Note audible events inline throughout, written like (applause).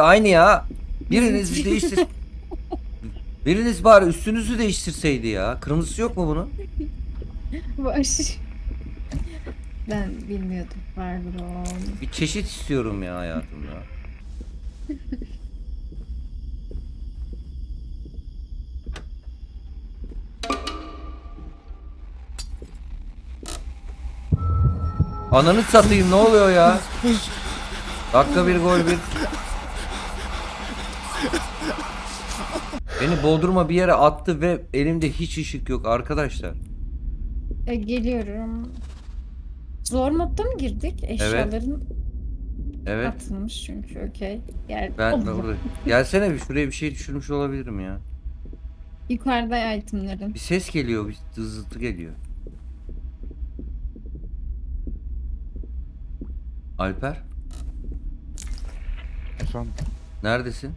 De aynı ya. Biriniz bir değiştir. (laughs) Biriniz bari üstünüzü değiştirseydi ya. Kırmızısı yok mu bunun? Baş. Ben bilmiyordum. Pardon. Bir çeşit istiyorum ya hayatımda. Ananı satayım ne oluyor ya? Dakika bir gol bir. Beni Bodrum'a bir yere attı ve elimde hiç ışık yok arkadaşlar. E, geliyorum. Zor modda mı girdik? Eşyaların Evet. atılmış çünkü. Okey. Gel. Ben ben burada. Gelsene bir şuraya bir şey düşürmüş olabilirim ya. Yukarıda itemlerin. Bir ses geliyor, bir hızıltı geliyor. Alper, Efendim neredesin?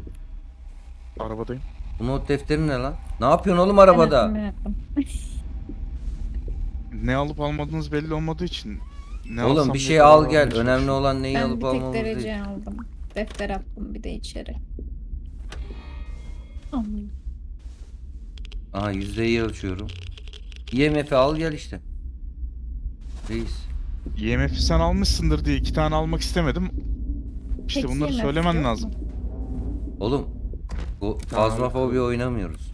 Arabadayım. Bu not defterin ne lan? Ne yapıyorsun oğlum arabada? Ben ben. (laughs) Ne alıp almadığınız belli olmadığı için. Ne oğlum alsam bir şey al gel. çalışıyorum. Önemli olan neyi Ben alıp bir tek almamız derece değil. aldım. Defter attım bir de içeri. Aman. Aha yüzdeyi ölçüyorum. IMF'i al gel işte. Reis. IMF'i sen almışsındır diye iki tane almak istemedim. İşte Tek bunları IMF söylemen yok lazım. mu? Oğlum bu fazmafobi oynamıyoruz.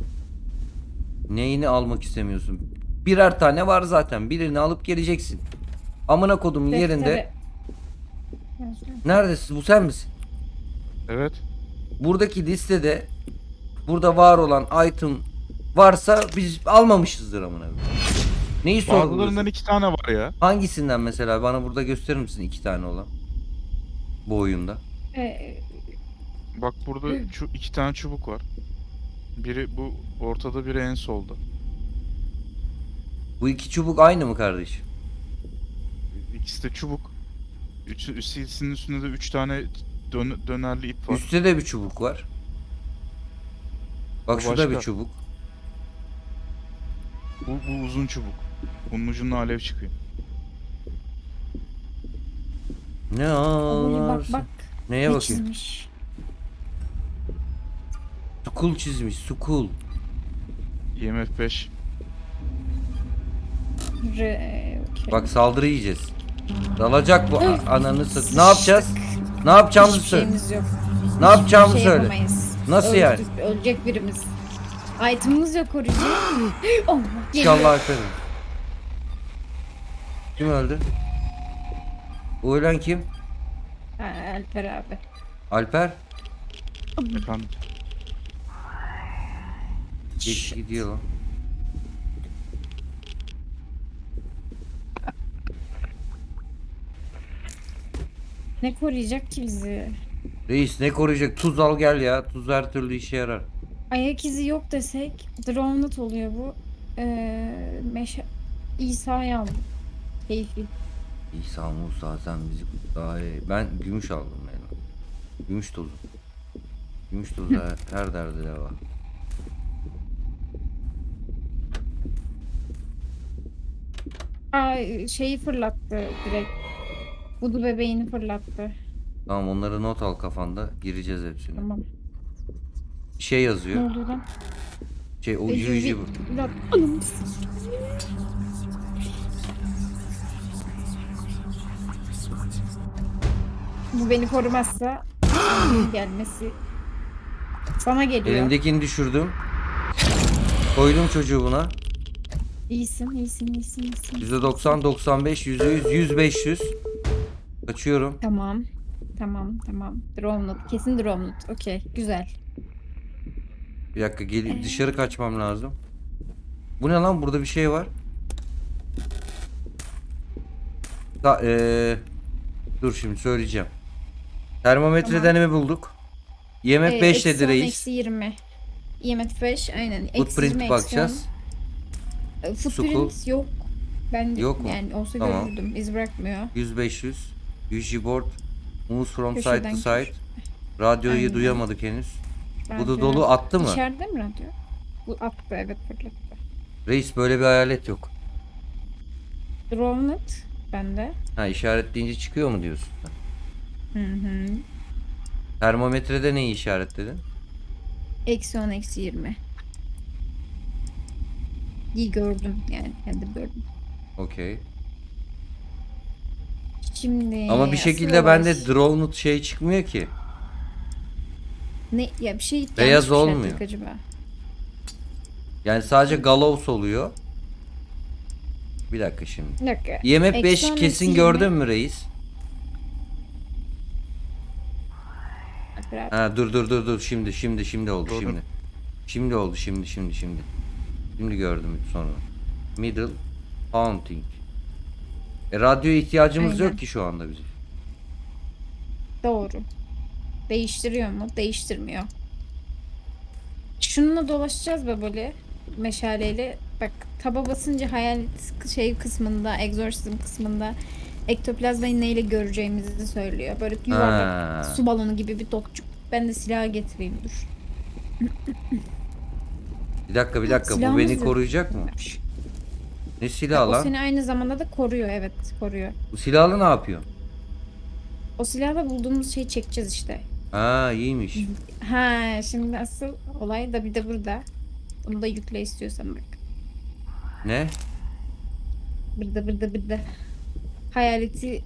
Neyini almak istemiyorsun? Birer tane var zaten. Birini alıp geleceksin. Amına kodum yerinde. Neredesin? Bu sen misin? Evet. Buradaki listede burada var olan item varsa biz almamışızdır amına koyayım. Neyi Bazılarından sorguluyorsun? iki tane var ya. Hangisinden mesela bana burada gösterir misin iki tane olan? Bu oyunda. E, Bak burada (clears throat) şu iki tane çubuk var. Biri bu ortada biri en solda. Bu iki çubuk aynı mı kardeşim? İkisi de çubuk. Üç, üstünün üstünde de üç tane dön- dönerli ip var. Üstte de bir çubuk var. Bak O şurada bir başka. çubuk. Bu, bu uzun çubuk. Bunun ucunda alev çıkıyor. Ne ağlarsın? bak bak. Neye ne bakayım? çizmiş. Sukul çizmiş. Sukul. IMF 5. Re, okey. Bak saldırı yiyeceğiz. Dalacak bu a- ananı sat. Ne yapacağız? Ne yapacağımızı Hiçbir söyle. şeyimiz yok. Ne yapacağımızı Hiçbir şey söyle. yapamayız. Nasıl Öldük, yani? Ölecek birimiz. Item'ımız yok koruyucu. geliyor. (gasps) İnşallah Alper'im. Kim öldü? Bu ölen kim? Ha, Alper abi. Alper. Efendim. Geç gidiyor lan. Ne koruyacak ki bizi? Reis ne koruyacak? Tuz al gel ya. Tuz her türlü işe yarar. Ayak izi yok desek Drowned oluyor bu. Ee, meşe... İsa'yı aldım. Keyfi. İsa Musa sen bizi daha iyi. Ben gümüş aldım yani. Gümüş tozu. Gümüş tozu (laughs) her, her derde deva. Aa, şeyi fırlattı direkt. Budu bebeğini fırlattı. Tamam onları not al kafanda. Gireceğiz hepsine. Tamam. Şey Ne yazıyor. oldu lan? Şey o yüzü bir- Lan, anam. Bu beni korumazsa gelmesi sana geliyor. Elimdekini düşürdüm. Koydum çocuğu buna. İyisin, iyisin, iyisin, iyisin. %90, 95, %100, 100, 500. Kaçıyorum. Tamam. Tamam, tamam. Drowned. Kesin drowned. Okey, güzel. Bir dakika gel dışarı kaçmam lazım. Bu ne lan? Burada bir şey var. Ta, eee, dur şimdi söyleyeceğim. Termometre denemi bulduk. IMF Ee, 5 eksi dedi reis. Eksi 20. IMF 5 aynen. Eksi Footprint 20, eksi bakacağız. 10. Ee, Footprint yok. Ben Yok mu? yani olsa Tamam. görürdüm. İz bırakmıyor. 100 500. UG board. Moves from side Köşeden to side. Radyoyu Aynen. duyamadık henüz. Bu da Radyo- dolu attı mı? İçeride mi radyo? Bu attı evet fırlattı. Reis böyle bir hayalet yok. Drowned bende. Ha işaretleyince çıkıyor mu diyorsun? Hı hı. Termometrede neyi işaretledin? Eksi 10 eksi 20. İyi gördüm yani kendim gördüm. Okey. Şimdi Ama bir şekilde bende Drowned şey çıkmıyor ki. ne ya bir şey yanlış Beyaz bir şey olmuyor. yaptık acaba. Yani sadece Gallows oluyor. Bir dakika şimdi. Bir dakika. IMF Eksi 5 on, kesin gördün mü reis? Bırak. Ha dur dur dur dur şimdi şimdi şimdi oldu şimdi. Şimdi oldu şimdi şimdi şimdi. Şimdi gördüm sonra. Middle Haunting. E radyo ihtiyacımız Aynen. yok ki şu anda bizim. Doğru. Değiştiriyor mu? Değiştirmiyor. Şununla dolaşacağız be böyle meşaleyle. Bak taba basınca hayal şey kısmında, exorcism kısmında ektoplazmayı neyle göreceğimizi söylüyor. Böyle yuvarlak Ha. su balonu gibi bir topçuk. Ben de silah getireyim dur. (clears throat) Bir dakika bir dakika bu Silahımız beni yok. koruyacak mı? Ne silahı O lan? seni aynı zamanda da koruyor evet koruyor. Bu silahlı ne yapıyor? O silahla bulduğumuz şeyi çekeceğiz işte. Ha iyiymiş. Ha şimdi asıl olay da bir de burada. Onu da yükle istiyorsan bak. Ne? Burada burada burada. Hayaleti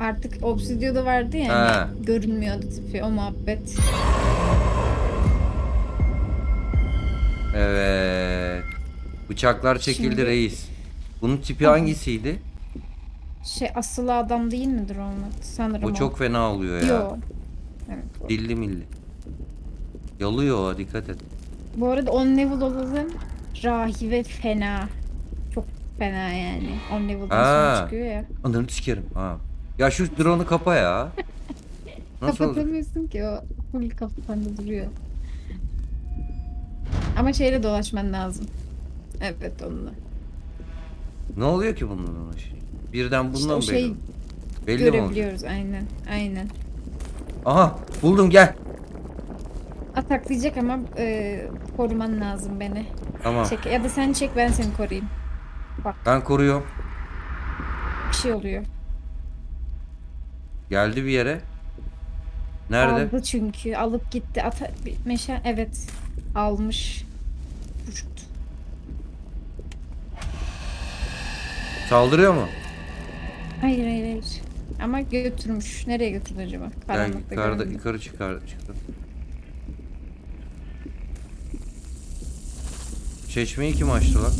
artık Obsidio'da vardı ya Ha. hani görünmüyordu tipi o muhabbet. Evet. Bıçaklar çekildi Şimdi- reis. Bunun tipi hangisiydi? Şey asılı adam değil midir onlar? Sanırım O çok fena oluyor ya. Yo. Evet. o. Dilli milli. Yalıyor o dikkat et. Bu arada on level olalım. Rahibe fena. Çok fena yani. On level'dan Aa. sonra çıkıyor ya. Ananı sikerim. Ha. Ya şu drone'u kapa ya. (laughs) Nasıl olacak? Kapatamıyorsun ki o full kafanda duruyor. Ama şeyle dolaşman lazım. Evet onunla. Ne oluyor ki bunun ona şey? Birden bununla İşte mı şey belli? Belli mi olacak? görebiliyoruz aynen. Aynen. Aha buldum gel. Ataklayacak ama e, koruman lazım beni. Tamam. Çek ya da sen çek ben seni koruyayım. Ben koruyorum. Bir şey oluyor. Geldi bir yere. Nerede? Aldı çünkü. Alıp gitti. Ata bir meşe evet. Almış. Uçtu. Saldırıyor mu? Hayır hayır hayır. Ama götürmüş. Nereye götürdü acaba? Gel Karanlıkta yukarıda yukarı çıkar çıktı. Çeşmeyi kim açtı lan?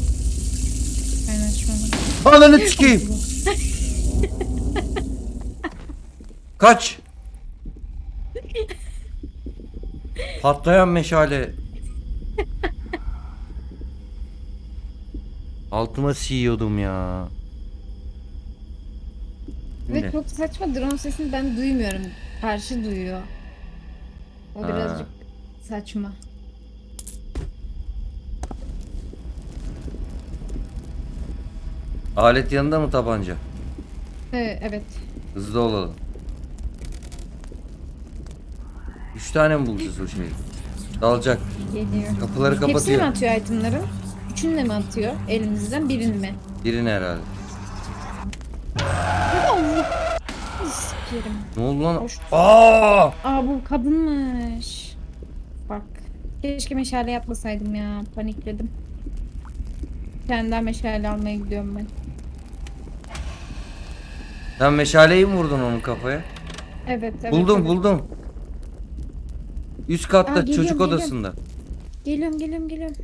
Ben açmadım. Ananı sikeyim. Kaç. (laughs) Patlayan meşale. Altıma siyiyordum ya. Ve Ne? çok saçma drone sesini ben duymuyorum. Karşı duyuyor. O Ha. birazcık saçma. Alet yanında mı tabanca? Ee, evet. Hızlı olalım. Üç tane mi bulacağız o şeyi? Dalacak. Geliyor. Kapıları Hepsini mi kapatıyor. atıyor itemların? Üçünü de mi atıyor elimizden birini mi? Birini herhalde. Allah! Sikerim. Ne oldu lan? Hoş. Aa! Aa bu kadınmış. Bak. Keşke meşale yapmasaydım ya. Panikledim. Daha meşale almaya gidiyorum ben. Sen meşaleyi mi vurdun onun kafaya? Evet evet. buldum evet. buldum. Üst katta Aa, geliyorum, çocuk geliyorum. odasında. Geliyorum geliyorum geliyorum.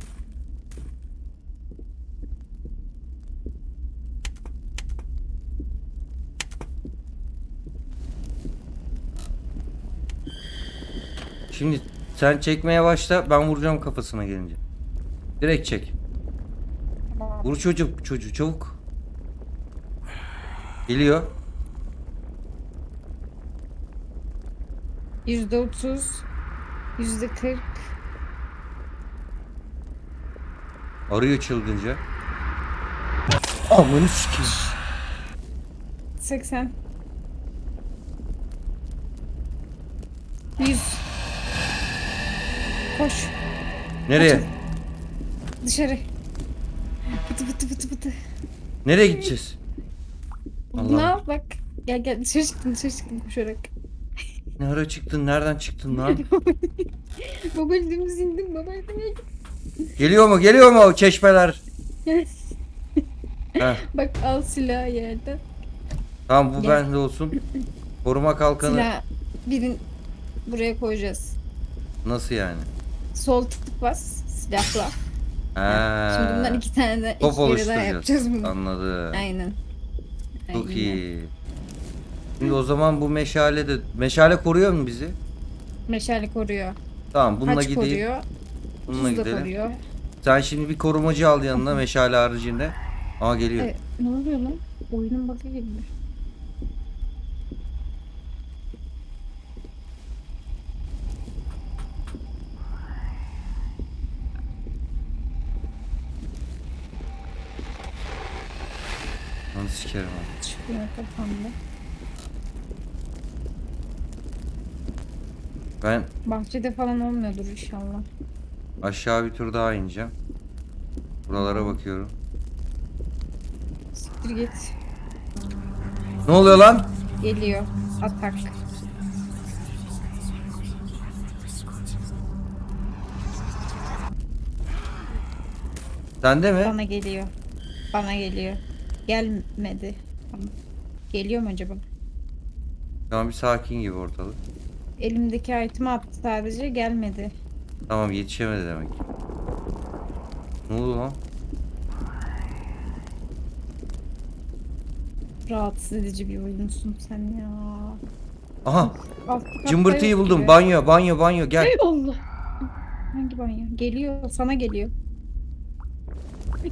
Şimdi sen çekmeye başla ben vuracağım kafasına gelince. Direkt çek. Vur çocuk çocuğu çabuk. Geliyor. Yüzde otuz. Yüzde kırk. Arıyor çılgınca. Amanı sikeyim. Seksen. Yüz. Koş. Nereye? Dışarı. Pıtı pıtı pıtı pıtı. Nereye gideceğiz? Allah. Ne bak. Gel gel dışarı çıktım dışarı çıktım koşarak. Ne ara çıktın? Nereden çıktın lan? (laughs) Babacım dümdüz indim babacım. Geliyor mu? Geliyor mu o çeşmeler? (laughs) Bak al silahı yerden. tamam bu Gel. bende olsun. Koruma kalkanı Silah birin buraya koyacağız. nasıl yani? Sol tık bas silahla. Ha. Şimdi bundan iki tane de Top iki daha yapacağız bunu. Anladım. Aynen. Çok Aynen. iyi. Şimdi o zaman bu meşale de meşale koruyor mu bizi? Meşale koruyor. Tamam bununla Haç gideyim. koruyor. Bununla Tuz da gidelim. koruyor. Sen şimdi bir korumacı al yanına meşale haricinde. Aa geliyor. Evet, ne oluyor lan? Oyunun bug'ı gibi. Lan sikerim onu. Çıkıyor kafamda. Ben Bahçede falan olmuyordur inşallah. aşağı bir tur daha ineceğim. Buralara bakıyorum. Siktir git. Ne oluyor lan? Geliyor. Atak. Sende mi? Bana geliyor. Bana geliyor. Gelmedi. Tamam. Geliyor mu acaba? An bir sakin gibi ortalık. Elimdeki itemi attı sadece gelmedi. Tamam yetişemedi demek. Ne oldu lan? Rahatsız edici bir oyunsun sen ya. Aha Alt cımbırtıyı buldum. gibi. Banyo banyo banyo gel. Ey Allah. Hangi banyo? Geliyor. Sana geliyor.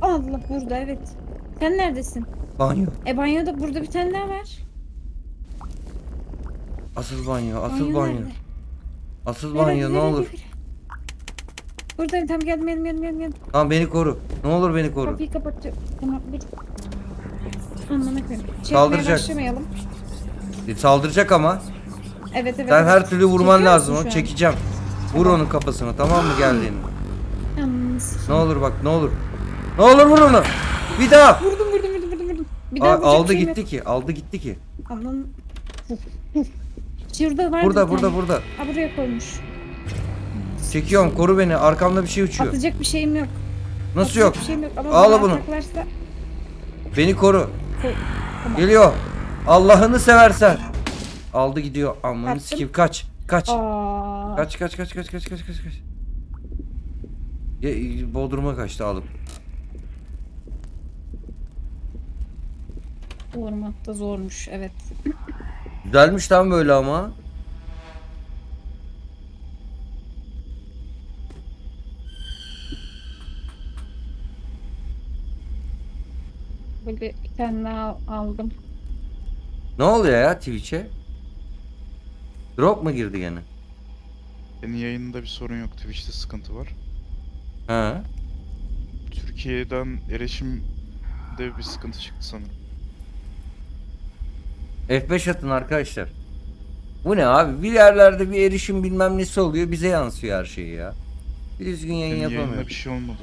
Allah burada evet. Sen neredesin? Banyo. E banyoda burada bir tane daha var. Asıl banyo asıl Banyo banyo. nerede? Asıl Nerede, banyo ne nerede, olur. nerede? Buradayım tam geldim geldim geldim geldim. geldim. Tamam beni koru. Ne olur beni koru. Kapıyı kapattı. Tamam bir. Saldıracak. başlamayalım. E, Saldıracak ama. Evet evet. Sen evet. her türlü vurman Çekiyor lazım. musun Onu şu an? çekeceğim. Vur onun kafasına tamam mı geldiğini. Yalnız. Ne olur bak ne olur. Ne olur vur onu. Bir daha. Vurdum vurdum vurdum vurdum vurdum. Bir daha vuracak aldı şeyim gitti yok. ki. Aldı gitti ki. Allah'ım. Uf, uf. Şurada var Burada bir burada tane. burada. Ha buraya koymuş. Çekiyorum koru beni. Arkamda bir şey uçuyor. Atacak bir şeyim yok. Nasıl Atacak yok? Bir şeyim yok. Ama bana bunu. ataklarsa- Beni koru. Koy. Tamam. Geliyor. Allah'ını seversen. Aldı gidiyor. Aman sikeyim kaç. Kaç. Aa. Kaç kaç kaç kaç kaç kaç kaç kaç. Ya, Bodrum'a kaçtı alıp. Vurmakta zormuş evet. Güzelmiş lan böyle ama. Böyle bir tane daha aldım. Ne oluyor ya Twitch'e? Drop mu girdi gene? Senin yayınında bir sorun yok. Twitch'te sıkıntı var. Ha. Türkiye'den erişimde bir sıkıntı çıktı sanırım. F5 atın arkadaşlar. Bu ne abi? Bir yerlerde bir erişim bilmem nesi oluyor. Bize yansıyor her şey ya. Bir düzgün yayın yayında yapamıyor. bir şey olmadı.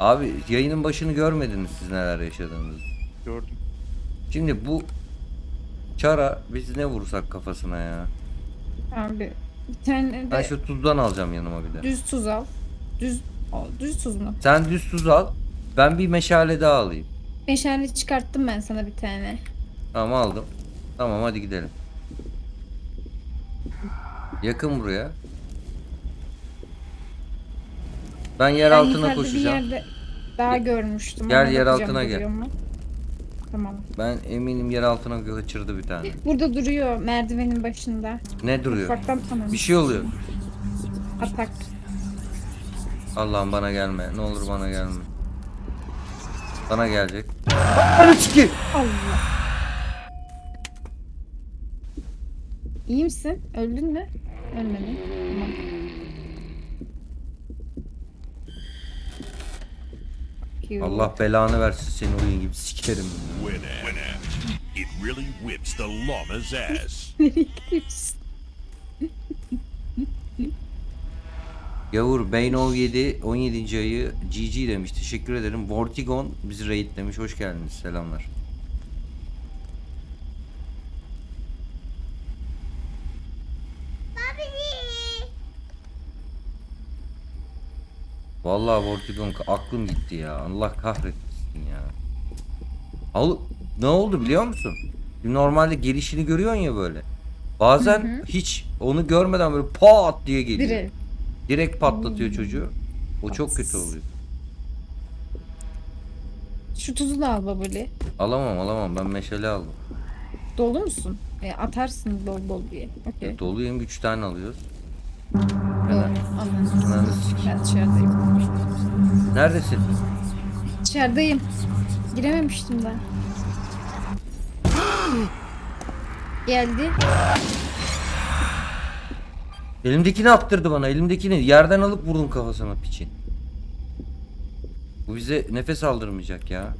Abi yayının başını görmediniz siz neler yaşadığınızı. Gördüm. Şimdi bu çara biz ne vursak kafasına ya. Abi bir tane Ben de şu tuzdan alacağım yanıma bir de. düz tuz al. Düz al, düz tuz mu? Sen düz tuz al. Ben bir meşale daha alayım. Meşale çıkarttım ben sana bir tane. Tamam aldım. Tamam hadi gidelim. Yakın buraya. Ben yer ben altına yukarıda koşacağım. bir yerde daha görmüştüm. Gel Ona yer bakacağım, altına gel. duruyor mu? Tamam. Ben eminim yer altına kaçırdı bir tane. Burada duruyor merdivenin başında. Ne duruyor? Ufaktan tamam. Bir şey oluyor. Atak. Allah'ım bana gelme. Ne olur bana gelme. Bana gelecek. Anı çiki. Allah. İyi misin? Öldün mü? Ölmedin. Tamam. Allah belanı versin seni oyun gibi sikerim. Winner. It really whips the llama's ass. (laughs) Yavur Beynov 7 17. ayı GG demiş. Teşekkür ederim. Vortigon bizi raid demiş. Hoş geldiniz. Selamlar. Vallahi Vortigon aklım gitti ya. Allah kahretsin ya. Al ne oldu biliyor musun? Normalde gelişini görüyorsun ya böyle. Bazen hiç onu görmeden böyle pat diye geliyor. Direkt. Direkt patlatıyor çocuğu. O çok kötü oluyor. Şu tuzu da al babali. Alamam alamam ben meşale aldım. Dolu musun? E, atarsın bol bol diye. Okey. Doluyum 3 tane alıyoruz. Ananı sikeyim. Ben dışarıdayım. Neredesin? Dışarıdayım. Girememiştim ben. Geldi. Elimdekini attırdı bana elimdekini. Yerden alıp vurdum kafasına piçin. Bu bize nefes aldırmayacak ya.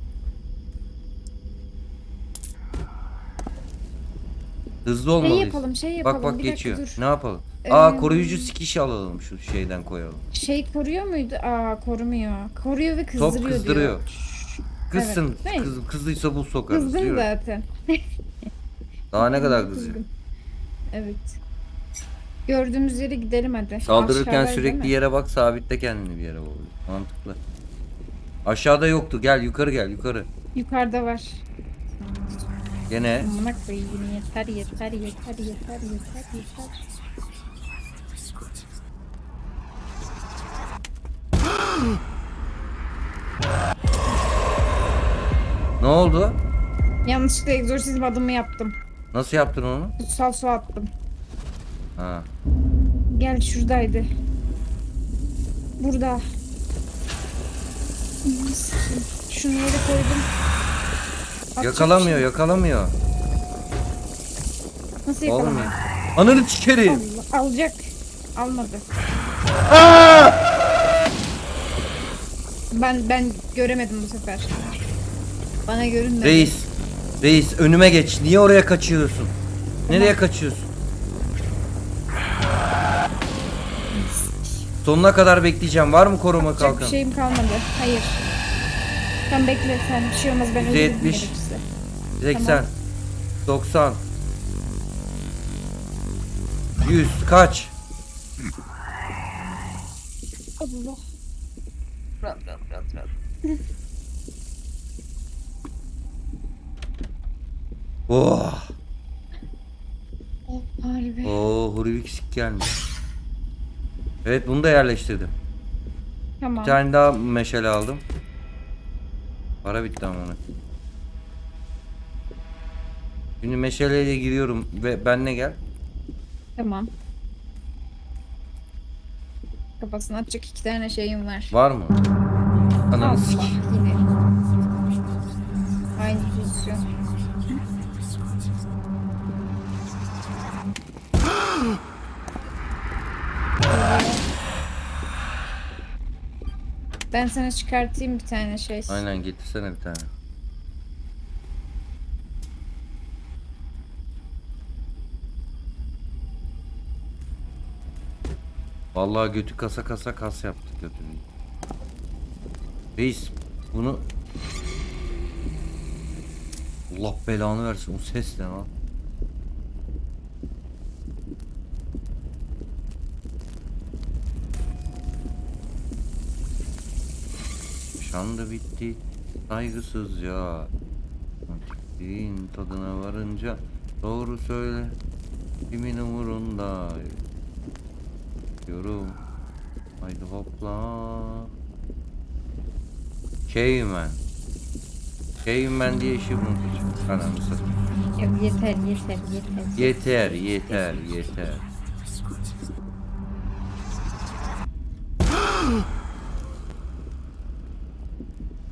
Hızlı olmalıyız. yapalım, şey yapalım. Bak bak Bir dakika, geçiyor. dur. Ne yapalım? Aa koruyucu sikiş alalım şu şeyden koyalım. Şey koruyor muydu? Aa korumuyor. Koruyor ve Top kızdırıyor kızdırıyor. diyor. Kızsın. Evet. Kız, kızdıysa buz sokarız Kızgın diyorum. zaten. (laughs) Daha ne kadar (laughs) kızıyor? Kızgın. Evet. Gördüğümüz yere gidelim hadi. Saldırırken Aşağıdaydı değil sürekli mi? yere bak sabitle kendini bir yere bak. Mantıklı. Aşağıda yoktu. Gel yukarı gel yukarı. Yukarıda var. Gene Amına koyayım yeter yeter yeter yeter yeter yeter. Ne oldu? Yanlışlıkla egzorsizm adımı yaptım. Nasıl yaptın onu? Kutsal su attım. Ha. Gel şuradaydı. Burada. Şunu yere koydum. Atacak Yakalamıyor şey- yakalamıyor. Nasıl Olmuyor. yakalamıyor? Ananı çıkarayım. Allah, alacak. Almadı. Ben ben göremedim bu sefer. Bana görünmedi. Reis. Reis önüme geç. Niye oraya kaçıyorsun? Nereye kaçıyorsun? Sonuna kadar bekleyeceğim. Var mı koruma Yapacak bir kalkan? şeyim kalmadı. Hayır. Sen bekle sen. Bir şey olmaz ben Yüzde ölürüm yetmiş. gerekirse. 80 90 100 kaç? Allah. Oh. Oh, harbi. Oo Hurvik sik gelmiş. Evet bunu da yerleştirdim. Tamam. Bir tane daha meşale aldım. Para bitti ama. Şimdi meşaleyle giriyorum ve benle gel. Tamam. Kafasına atacak iki tane şeyim var. Var mı? Ananı Allah sik. yine. Aynı pozisyon. Ben sana çıkartayım bir tane şey. Aynen getirsene bir tane. Vallahi götü kasa kasa kas yaptık götünü. Reis bunu Allah belanı versin o ses ne lan? Şandı bitti saygısızca Din tadına varınca doğru söyle kimin umurunda? Yorum Haydi hopla Caveman Caveman diye işi unutacağım Ananı satayım Ya yeter yeter yeter. Yeter yeter yeter (gasps)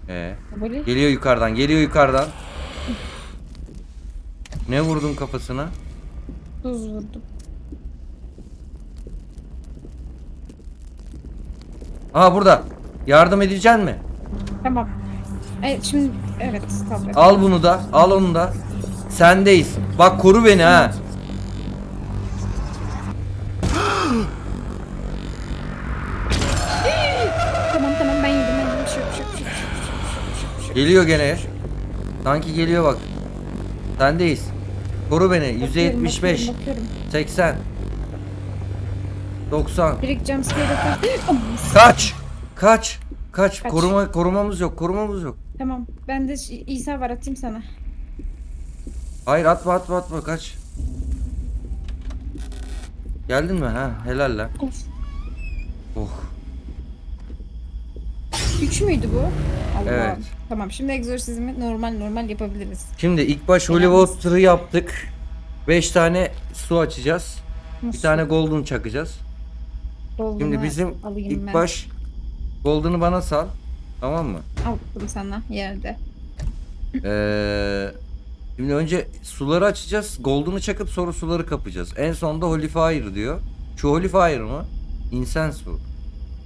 Ee, Böyle geliyor yukarıdan geliyor yukarıdan Ne vurdun kafasına? tuz vurdum. Aa burada Yardım edeceksin mi? Tamam. Evet şimdi evet tabii. Al bunu da al onu da. Sendeyiz Bak koru beni ha. Tamam tamam ben yedim ben yedim. Şık şık şık şık şık. Geliyor gene. Sanki geliyor bak. Sendeyiz Koru beni. Bakıyorum, 175 bakıyorum, bakıyorum. 80 90 Direkt jumpscare (gasps) Kaç! Kaç. Kaç. Kaç. Koruma korumamız yok. Korumamız yok. Tamam. Ben de ş- İsa var atayım sana. Hayır atma atma atma kaç. Geldin mi ha? Helal lan. Of. Oh. Üç müydü bu? Allah. Evet. Tamam şimdi egzorsizmi normal normal yapabiliriz. Şimdi ilk baş Hollywood tırı yaptık. 5 tane su açacağız. Bir Nasıl? tane golden çakacağız. Dolduğunu Şimdi bizim alayım ilk ben. baş golden'ı bana sal. Tamam mı? Aldım sana yerde. Ee, şimdi önce suları açacağız. Golden'ı çakıp sonra suları kapacağız. En sonunda Holy Fire diyor. Şu Holy Fire mı? Incense bu.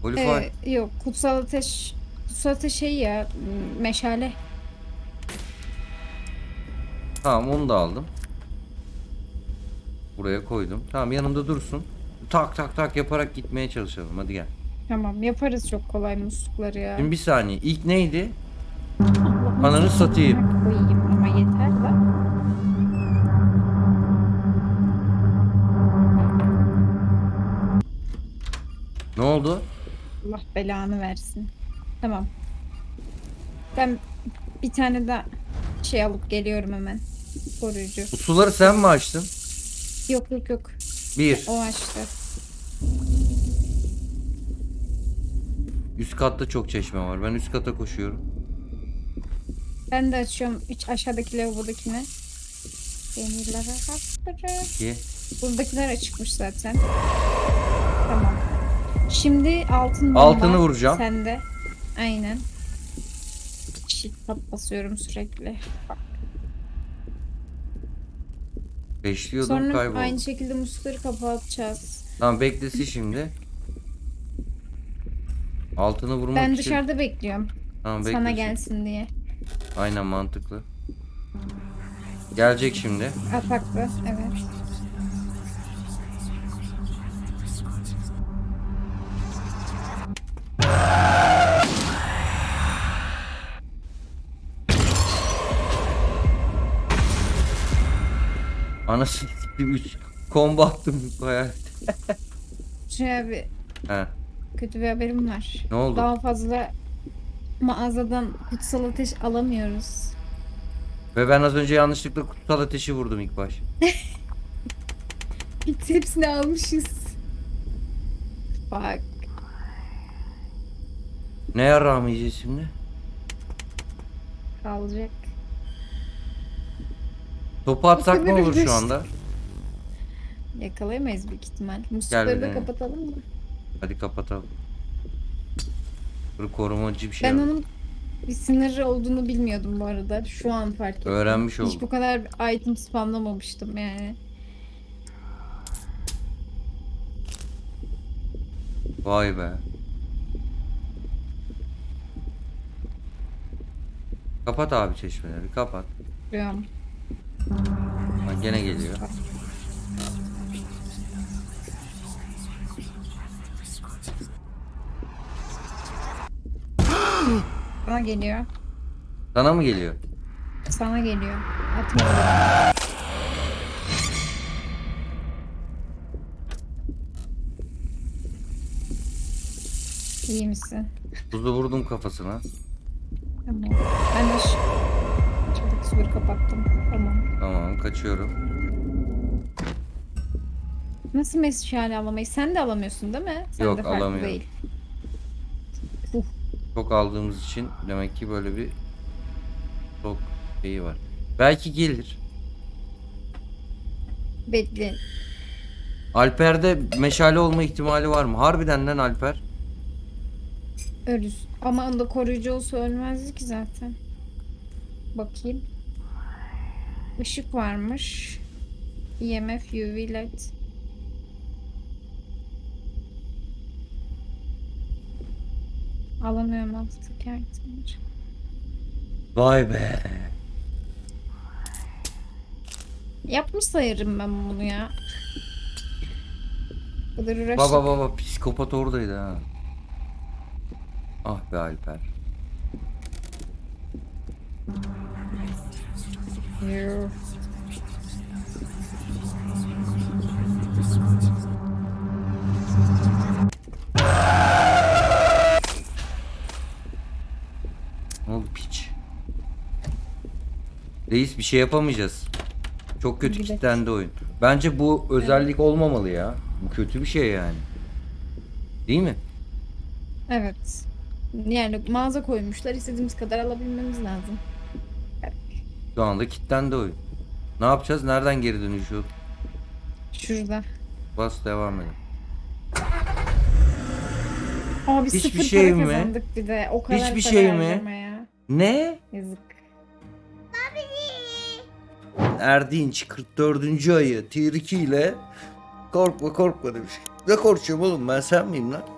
Holy Fire. Ee, yok kutsal ateş kutsal ateş şey ya meşale. Tamam onu da aldım. Buraya koydum. Tamam yanımda dursun. Tak tak tak yaparak gitmeye çalışalım. Hadi gel. Tamam yaparız çok kolay muslukları ya. Şimdi bir saniye. İlk neydi? Ananı satayım. Koyayım ama yeter de. Ne oldu? Allah belanı versin. Tamam. Ben bir tane daha şey alıp geliyorum hemen. Koruyucu. Bu suları sen mi açtın? Yok yok yok. Bir. O açtı. Üst katta çok çeşme var. Ben üst kata koşuyorum. Ben de açıyorum üç aşağıdaki lavabodakini. Demirlere bastırır. İki. Buradakiler açıkmış zaten. Tamam. Şimdi altın bomba. Altını vuracağım. Sende. Aynen. Shift tab basıyorum sürekli. Bak. Beşliyordum Sonra kayboldu. aynı şekilde muslukları kapatacağız. Tamam beklesin şimdi. Altını vurmak Ben için. dışarıda bekliyorum. Tamam Sana gelsin diye. Aynen mantıklı. Gelecek şimdi. Ataklı. Evet. Anasını siktim 3 combo attım bayağı. Şöyle bir He. Kötü bir haberim var. Ne oldu? Daha fazla mağazadan kutsal ateş alamıyoruz. Ve ben az önce yanlışlıkla kutsal ateşi vurdum ilk baş. (laughs) Biz hepsini almışız. Bak. Ne yarrağımı yiyeceğiz şimdi? Kalacak. Topu atsak ne olur şu anda? Yakalayamayız büyük ihtimal. Muslukları da deneyelim. kapatalım mı? Hadi kapatalım. Böyle korumacı bir şey Ben onun bir sınırı olduğunu bilmiyordum bu arada. Şu an fark ettim. Öğrenmiş Hiç oldum. bu kadar item spamlamamıştım yani. Vay be. Kapat abi çeşmeleri kapat. Biliyorum. Ha, gene geliyor. Bana geliyor. Sana mı geliyor? Sana geliyor. Atma. İyi misin? Tuzu vurdum kafasına. Tamam. Ben de şu... Çabuk suları kapattım. Tamam. Tamam kaçıyorum. Nasıl meşale alamayı? Sen de alamıyorsun değil mi? Sen Yok, de farklı alamıyorum. değil. Çok aldığımız için demek ki böyle bir çok şeyi var. Belki gelir. Bekle. Alper'de meşale olma ihtimali var mı? Harbiden lan Alper. Ölür. Ama onda koruyucu olsa ölmezdi ki zaten. Bakayım. Işık varmış. EMF UV led. Alamıyorum alttaki itemleri. Vay be. Yapmış sayarım ben bunu ya. Bu kadar uğraştık. Baba baba psikopat oradaydı ha. Ah be Alper. Yuh. Reis bir şey yapamayacağız. Çok kötü Gidelim. kilitlendi oyun. Bence bu özellik olmamalı ya. Bu kötü bir şey yani. Değil mi? Evet. Yani mağaza koymuşlar. istediğimiz kadar alabilmemiz lazım. Şu anda kilitlendi oyun. Ne yapacağız? Nereden geri dönüş yok? Şurada. Bas devam edelim. Abi Hiçbir sıfır şey para mi? kazandık bir de. O kadar Hiçbir para şey mi? harcamaya. Ne? Yazık. Erdinç 44. ayı tier 2 ile korkma korkma demiş. Ne korkuyorum oğlum ben sen miyim lan?